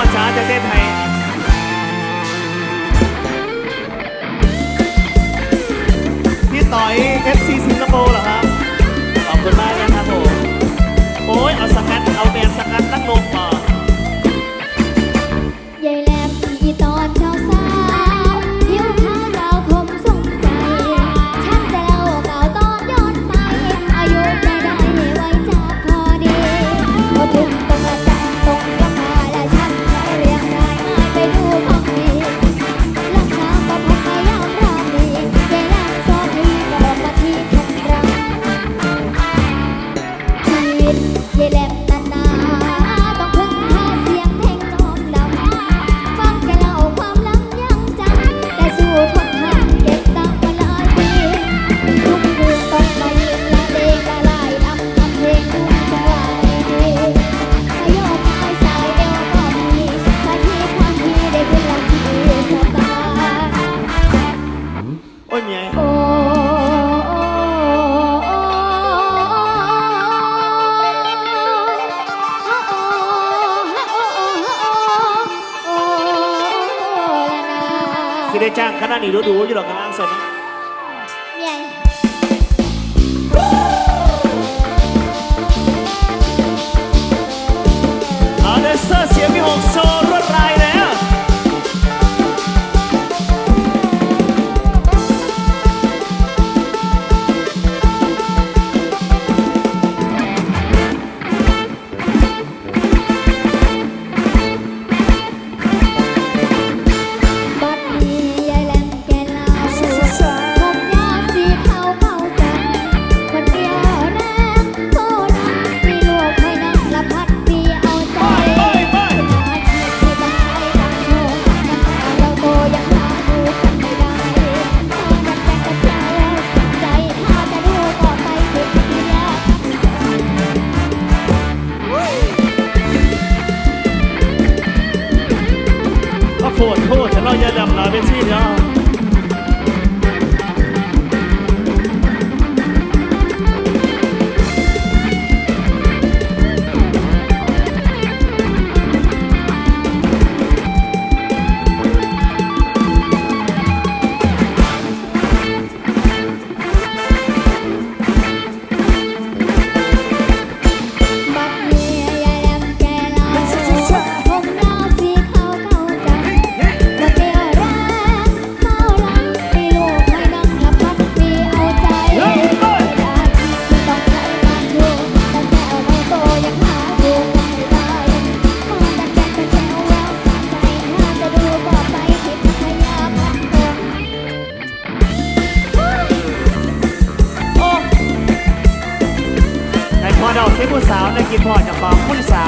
อดช้าจะกเทศไทยพี่ต่อยซีสิงคโปร์เหรอฮะ คือได้จ้างคณะนี้ดูดูอยู่หรอกกำลังสนรียน โคตรโคตรฉันรอยาดำหนาเวทีเนาะ เราเสียผู้สาวในกินพ่อจะฟองผู้สาว